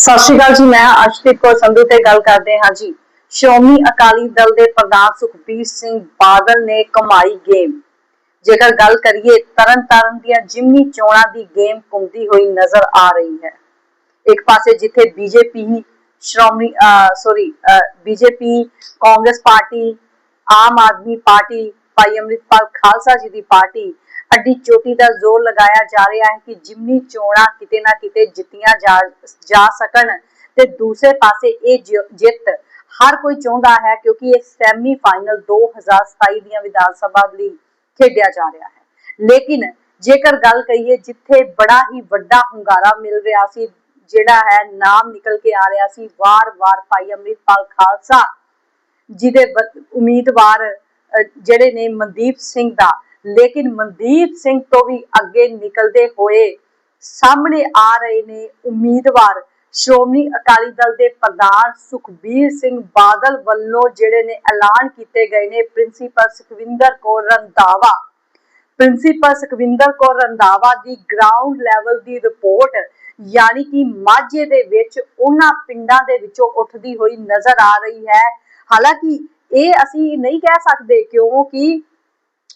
ਸਤਿ ਸ਼੍ਰੀ ਅਕਾਲ ਜੀ, ਮੈਂ ਅਰਸ਼ਦੀਪ ਕੌਰ ਸੰਧੂ ਤੇ ਗੱਲ ਕਰਦੇ ਹਾਂ ਜੀ। ਸ਼੍ਰੋਮਣੀ ਅਕਾਲੀ ਦਲ ਦੇ ਪ੍ਰਧਾਨ ਸੁਖਬੀਰ ਸਿੰਘ ਬਾਦਲ ਨੇ ਕਮਾਈ ਗੇਮ। ਜੇਕਰ ਗੱਲ ਕਰੀਏ ਤਰਨ ਤਾਰਨ ਦੀਆਂ ਜਿਮਨੀ ਚੋਣਾਂ ਦੀ ਗੇਮ ਘੁੰਮਦੀ ਹੋਈ ਨਜ਼ਰ ਆ ਰਹੀ ਹੈ। ਇੱਕ ਪਾਸੇ ਜਿੱਥੇ BJP Shiromani sorry BJP Congress party, Aam Aadmi party, Bhai Amritpal Khalsa ਜੀ ਦੀ ਪਾਰਟੀ ਅੱਡੀ ਚੋਟੀ ਦਾ ਜ਼ੋਰ ਲਗਾਇਆ ਜਾ ਰਿਹਾ ਹੈ ਕਿ ਜਿਮਨੀ ਚੋਣਾਂ ਕਿਤੇ ਨਾ ਕਿਤੇ ਜਿੱਤੀਆਂ ਜਾ ਸਕਣ ਤੇ ਦੂਸਰੇ ਪਾਸੇ ਇਹ ਜਿੱਤ ਹਰ ਕੋਈ ਚਾਹੁੰਦਾ ਹੈ ਕਿਉਂਕਿ ਇਹ ਸੈਮੀ ਫਾਈਨਲ 2027 ਦੀਆਂ ਵਿਧਾਨ ਸਭਾ ਲਈ ਖੇਡਿਆ ਜਾ ਰਿਹਾ ਹੈ। ਲੇਕਿਨ ਜੇਕਰ ਗੱਲ ਕਰੀਏ ਜਿੱਥੇ ਬੜਾ ਹੀ ਵੱਡਾ ਹੁੰਗਾਰਾ ਮਿਲ ਰਿਹਾ ਸੀ ਜਿਹੜਾ ਹੈ ਨਾਮ ਨਿਕਲ ਕੇ ਆ ਰਿਹਾ ਸੀ ਵਾਰ-ਵਾਰ ਭਾਈ ਅੰਮ੍ਰਿਤਪਾਲ ਖਾਲਸਾ ਜਿਹਦੇ ਵ- ਉਮੀਦਵਾਰ ਅ, ਜਿਹੜੇ ਨੇ ਮਨਦੀਪ ਸਿੰਘ ਦਾ ਲੇਕਿਨ ਮਨਦੀਪ ਸਿੰਘ ਤੋਂ ਵੀ ਅੱਗੇ ਨਿਕਲਦੇ ਹੋਏ ਸਾਹਮਣੇ ਆ ਰਹੇ ਨੇ ਉਮੀਦਵਾਰ। ਸ਼੍ਰੋਮਣੀ ਅਕਾਲੀ ਦਲ ਦੇ ਪ੍ਰਧਾਨ ਸੁਖਬੀਰ ਸਿੰਘ ਬਾਦਲ ਵੱਲੋਂ ਜਿਹੜੇ ਨੇ ਐਲਾਨ ਕੀਤੇ ਗਏ ਨੇ ਪ੍ਰਿੰਸੀਪਲ ਸੁਖਵਿੰਦਰ ਕੌਰ ਰੰਧਾਵਾ। ਪ੍ਰਿੰਸੀਪਲ ਸੁਖਵਿੰਦਰ ਕੌਰ ਰੰਧਾਵਾ ਦੀ ਗਰਾਊਂਡ ਲੈਵਲ ਦੀ ਰਿਪੋਰਟ ਯਾਨੀ ਕਿ ਮਾਝੇ ਦੇ ਵਿੱਚ ਉਹਨਾਂ ਪਿੰਡਾਂ ਦੇ ਵਿੱਚੋਂ ਉੱਠਦੀ ਹੋਈ ਨਜ਼ਰ ਆ ਰਹੀ ਹੈ। ਹਾਲਾਂਕਿ ਇਹ ਅਸੀਂ ਨਹੀਂ ਕਹਿ ਸਕਦੇ ਕਿਉਂਕਿ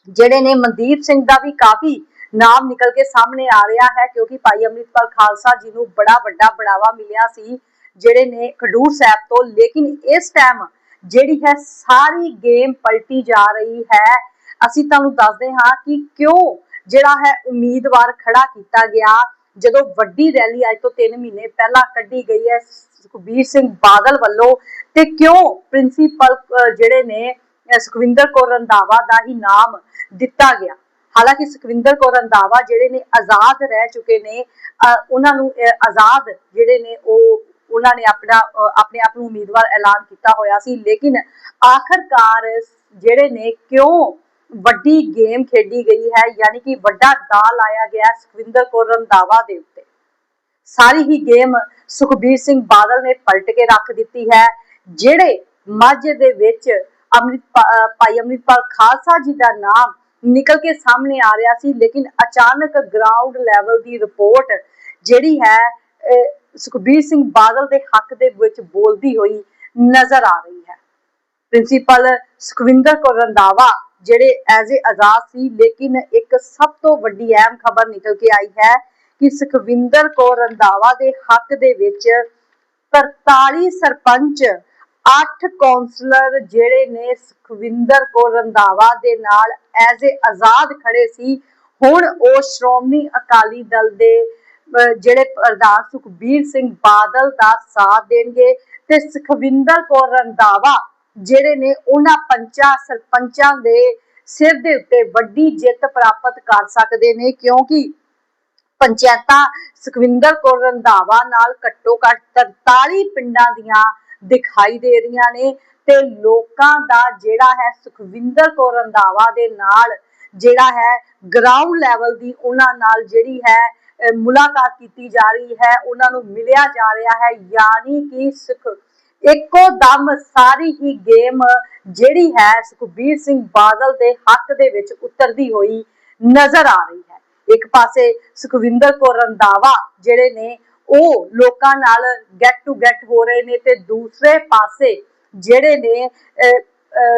ਜਿਹੜੇ ਨੇ ਮਨਦੀਪ ਸਿੰਘ ਦਾ ਵੀ ਕਾਫੀ ਨਾਮ ਨਿਕਲ ਕੇ ਸਾਹਮਣੇ ਆ ਰਿਹਾ ਹੈ, ਕਿਉਂਕਿ ਭਾਈ ਅੰਮ੍ਰਿਤਪਾਲ ਖਾਲਸਾ ਜੀ ਨੂੰ ਬੜਾ ਵੱਡਾ ਬੜਾਵਾ ਮਿਲਿਆ ਸੀ ਜਿਹੜੇ ਨੇ ਖਡੂਰ ਸਾਹਿਬ ਤੋਂ, ਲੇਕਿਨ ਇਸ ਟਾਈਮ ਜਿਹੜੀ ਹੈ ਸਾਰੀ ਗੇਮ ਪਲਟੀ ਜਾ ਰਹੀ ਹੈ। ਅਸੀਂ ਤੁਹਾਨੂੰ ਦੱਸਦੇ ਹਾਂ ਕਿ ਕਿਉਂ ਜਿਹੜਾ ਹੈ ਉਮੀਦਵਾਰ ਖੜਾ ਕੀਤਾ ਗਿਆ। ਜਦੋਂ ਵੱਡੀ ਰੈਲੀ ਅੱਜ ਤੋਂ 3 ਮਹੀਨੇ ਪਹਿਲਾਂ ਕੱਢੀ ਗਈ ਹੈ, ਸੁਖਬੀਰ ਸਿੰਘ ਬਾਦਲ ਵੱਲੋਂ, ਤੇ ਕਿਉਂ ਪ੍ਰਿੰਸੀਪਲ ਜਿਹੜੇ ਨੇ ਸੁਖਵਿੰਦਰ ਕੌਰ ਰੰਧਾਵਾ ਦਾ ਹੀ ਨਾਮ ਦਿੱਤਾ ਗਿਆ। ਹਾਲਾਂਕਿ ਸੁਖਵਿੰਦਰ ਕੌਰ ਰੰਧਾਵਾ ਜਿਹੜੇ ਨੇ ਆਜ਼ਾਦ ਰਹਿ ਚੁੱਕੇ ਨੇ ਉਹਨਾਂ ਨੂੰ ਆਜ਼ਾਦ ਜਿਹੜੇ ਨੇ ਉਹ, ਉਹਨਾਂ ਨੇ ਆਪਣਾ ਆਪਣੇ ਆਪ ਨੂੰ ਉਮੀਦਵਾਰ ਐਲਾਨ ਕੀਤਾ ਹੋਇਆ ਸੀ। ਲੇਕਿਨ ਆਖਰਕਾਰ ਜਿਹੜੇ ਨੇ ਕਿਉਂ ਵੱਡੀ ਗੇਮ ਖੇਡੀ ਗਈ ਹੈ, ਯਾਨੀ ਕਿ ਵੱਡਾ ਦਾ ਲਾਇਆ ਗਿਆ ਸੁਖਵਿੰਦਰ ਕੌਰ ਰੰਧਾਵਾ ਦੇ ਉੱਤੇ। ਸਾਰੀ ਹੀ ਗੇਮ ਸੁਖਬੀਰ ਸਿੰਘ ਬਾਦਲ ਨੇ ਪਲਟ ਕੇ ਰੱਖ ਦਿੱਤੀ ਹੈ, ਜਿਹੜੇ ਮਾਝੇ ਦੇ ਵਿੱਚ ਅੰਮ੍ਰਿਤ ਭਾਈ ਅੰਮ੍ਰਿਤਪਾਲ ਖਾਲਸਾ ਜੀ ਦਾ ਨਾਮ ਨਿਕਲ ਕੇ ਸਾਹਮਣੇ ਆ ਰਿਹਾ ਸੀ, ਲੇਕਿਨ ਅਚਾਨਕ ਗਰਾਊਂਡ ਲੈਵਲ ਦੀ ਰਿਪੋਰਟ ਜਿਹੜੀ ਹੈ ਸੁਖਬੀਰ ਸਿੰਘ ਬਾਦਲ ਦੇ ਹੱਕ ਦੇ ਵਿੱਚ ਬੋਲਦੀ ਹੋਈ ਨਜ਼ਰ ਆ ਰਹੀ ਹੈ। ਪ੍ਰਿੰਸੀਪਲ ਸੁਖਵਿੰਦਰ ਕੌਰ ਰੰਧਾਵਾ ਜਿਹੜੇ ਐਜ਼ ਏ ਆਜ਼ਾਦ ਸੀ, ਲੇਕਿਨ ਇੱਕ ਸਭ ਤੋਂ ਵੱਡੀ ਅਹਿਮ ਖਬਰ ਨਿਕਲ ਕੇ ਆਈ ਹੈ ਕਿ ਸੁਖਵਿੰਦਰ ਕੌਰ ਰੰਧਾਵਾ ਦੇ ਹੱਕ ਦੇ ਵਿੱਚ 43 ਸਰਪੰਚ 8 ਕੌਂਸਲਰ ਜਿਹੜੇ ਨੇ ਸੁਖਵਿੰਦਰ ਕੌਰ ਰੰਧਾਵਾ ਦੇ ਨਾਲ ਐਜ਼ ਏ ਆਜ਼ਾਦ ਖੜੇ ਸੀ। ਹੁਣ ਉਹ ਸ਼੍ਰੋਮਣੀ ਅਕਾਲੀ ਦਲ ਦੇ ਜਿਹੜੇ ਪ੍ਰਧਾਨ ਸੁਖਬੀਰ ਸਿੰਘ ਬਾਦਲ ਦਾ ਸਾਥ ਦੇਣਗੇ ਤੇ ਸੁਖਵਿੰਦਰ ਕੌਰ ਰੰਧਾਵਾ ਜਿਹੜੇ ਨੇ ਉਹਨਾਂ ਪੰਚਾਂ, ਸਰਪੰਚਾਂ ਦੇ ਸਿਰ ਦੇ ਉੱਤੇ ਵੱਡੀ ਜਿੱਤ ਪ੍ਰਾਪਤ ਕਰ ਸਕਦੇ ਨੇ ਕਿਉਂਕਿ ਪੰਚਾਇਤਾਂ ਸੁਖਵਿੰਦਰ ਕੌਰ ਰੰਧਾਵਾ ਨਾਲ ਘੱਟੋ ਘੱਟ 43 ਪਿੰਡਾਂ ਦੀਆਂ ਦਿਖਾਈ ਦੇ ਰਹੀਆਂ ਨੇ ਤੇ ਲੋਕਾਂ ਦਾ ਜਿਹੜਾ ਹੈ ਸੁਖਵਿੰਦਰ ਕੌਰ ਰੰਧਾਵਾ ਦੇ ਨਾਲ ਜਿਹੜਾ ਹੈ ਗਰਾਊਂਡ ਲੈਵਲ ਦੀ ਉਹਨਾਂ ਨਾਲ ਜਿਹੜੀ ਹੈ ਮੁਲਾਕਾਤ ਕੀਤੀ ਜਾ ਰਹੀ ਹੈ, ਉਹਨਾਂ ਨੂੰ ਮਿਲਿਆ ਜਾ ਰਿਹਾ ਹੈ, ਯਾਨੀ ਕਿ ਸੁਖ, ਇੱਕੋ ਦਮ ਸਾਰੀ ਹੀ ਗੇਮ ਜਿਹੜੀ ਹੈ ਸੁਖਬੀਰ ਸਿੰਘ ਬਾਦਲ ਦੇ ਹੱਕ ਦੇ ਵਿੱਚ ਉਤਰਦੀ ਹੋਈ ਨਜ਼ਰ ਆ ਰਹੀ ਹੈ। ਇੱਕ ਪਾਸੇ ਸੁਖਵਿੰਦਰ ਕੌਰ ਰੰਧਾਵਾ ਜਿਹੜੇ ਨੇ ਉਹ ਲੋਕਾਂ ਨਾਲ ਗੈਟ ਟੂ ਗੈਟ ਹੋ ਰਹੇ ਨੇ ਤੇ ਦੂਸਰੇ ਪਾਸੇ ਜਿਹੜੇ ਨੇ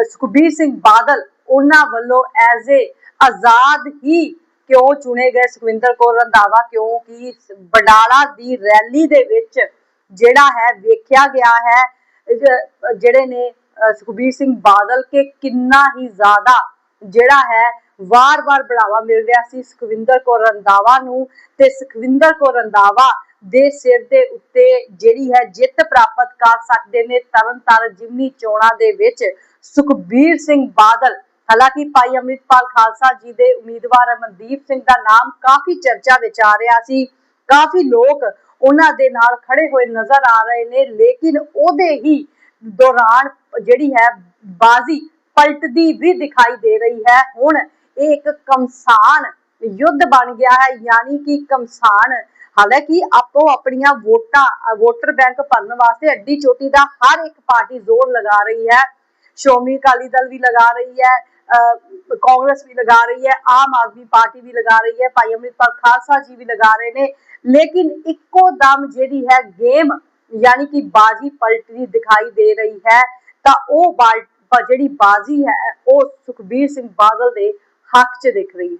ਸੁਖਬੀਰ ਸਿੰਘ ਬਾਦਲ, ਉਹਨਾਂ ਵੱਲੋਂ ਐਜ਼ ਏ ਆਜ਼ਾਦ ਹੀ ਕਿਉਂ ਚੁਣੇ ਗਏ? ਸੁਖਵਿੰਦਰ ਕੌਰ ਰੰਧਾਵਾ ਕਿਉਂਕਿ ਬਡਾਲਾ ਦੀ ਰੈਲੀ ਦੇ ਵਿੱਚ ਜਿਹੜਾ ਹੈ, ਵੇਖਿਆ ਗਿਆ ਹੈ ਜਿਹੜੇ ਨੇ ਸੁਖਬੀਰ ਸਿੰਘ ਬਾਦਲ ਕੇ ਕਿੰਨਾ ਹੀ ਜ਼ਿਆਦਾ ਜਿਹੜਾ ਹੈ, ਵਾਰ-ਵਾਰ ਬੜਾਵਾ ਮਿਲ ਰਿਹਾ ਸੀ ਸੁਖਵਿੰਦਰ ਕੌਰ ਰੰਧਾਵਾ ਨੂੰ ਤੇ ਸੁਖਵਿੰਦਰ ਕੌਰ ਰੰਧਾਵਾ ਦੇ ਸਿਰ ਦੇ ਉੱਤੇ ਜਿਹੜੀ ਹੈ ਜਿੱਤ ਪ੍ਰਾਪਤ ਕਰ ਸਕਦੇ ਨੇ ਤਰਨਤਾਰਨ ਜਿਮਨੀ ਚੋਣਾਂ ਦੇ ਵਿੱਚ ਸੁਖਬੀਰ ਸਿੰਘ ਬਾਦਲ। ਹਾਲਾਂਕਿ ਭਾਈ ਅੰਮ੍ਰਿਤਪਾਲ ਖਾਲਸਾ ਜੀ ਦੇ ਉਮੀਦਵਾਰ ਮਨਦੀਪ ਸਿੰਘ ਦਾ ਨਾਮ ਕਾਫੀ ਚਰਚਾ ਵਿੱਚ ਆ ਰਿਹਾ ਸੀ। ਕਾਫੀ ਲੋਕ ਉਹਨਾਂ ਦੇ ਨਾਲ ਖੜੇ ਹੋਏ ਨਜ਼ਰ ਆ ਰਹੇ ਨੇ, ਲੇਕਿਨ ਉਹਦੇ ਹੀ ਦੌਰਾਨ ਜਿਹੜੀ ਹੈ ਬਾਜ਼ੀ ਪਲਟਦੀ ਵੀ ਦਿਖਾਈ ਦੇ ਰਹੀ ਹੈ। ਹੁਣ ਇਹ ਇੱਕ ਕਮਸਾਨ ਯੁੱਧ ਬਣ ਗਿਆ ਹੈ, ਯਾਨੀ ਕਿ ਕਮਸਾਨ। ਹਾਲਾਂਕਿ ਆਪੋ ਆਪਣੀਆਂ ਵੋਟਾਂ ਵੋਟਰ ਬੈਂਕ ਭਰਨ ਵਾਸਤੇ ਅੱਡੀ ਚੋਟੀ ਦਾ ਹਰ ਇੱਕ ਪਾਰਟੀ ਜ਼ੋਰ ਲਗਾ ਰਹੀ ਹੈ। ਸ਼੍ਰੋਮਣੀ ਅਕਾਲੀ ਦਲ ਵੀ ਲਗਾ ਰਹੀ ਹੈ ਕਾਂਗਰਸ ਵੀ ਲਗਾ ਰਹੀ ਹੈ, ਆਮ ਆਦਮੀ ਪਾਰਟੀ ਵੀ ਲਗਾ ਰਹੀ ਹੈ, ਭਾਈ ਅੰਮ੍ਰਿਤਪਾਲ ਖਾਲਸਾ ਜੀ ਵੀ ਲਗਾ ਰਹੇ ਨੇ। ਲੇਕਿਨ ਇੱਕੋ ਦਮ ਜਿਹੜੀ ਹੈ ਗੇਮ, ਯਾਨੀ ਕਿ ਬਾਜੀ ਪਲਟਦੀ ਦਿਖਾਈ ਦੇ ਰਹੀ ਹੈ, ਤਾਂ ਉਹ ਜਿਹੜੀ ਬਾਜੀ ਹੈ, ਉਹ ਸੁਖਬੀਰ ਸਿੰਘ ਬਾਦਲ ਦੇ ਹੱਕ 'ਚ ਦਿਖ ਰਹੀ ਹੈ।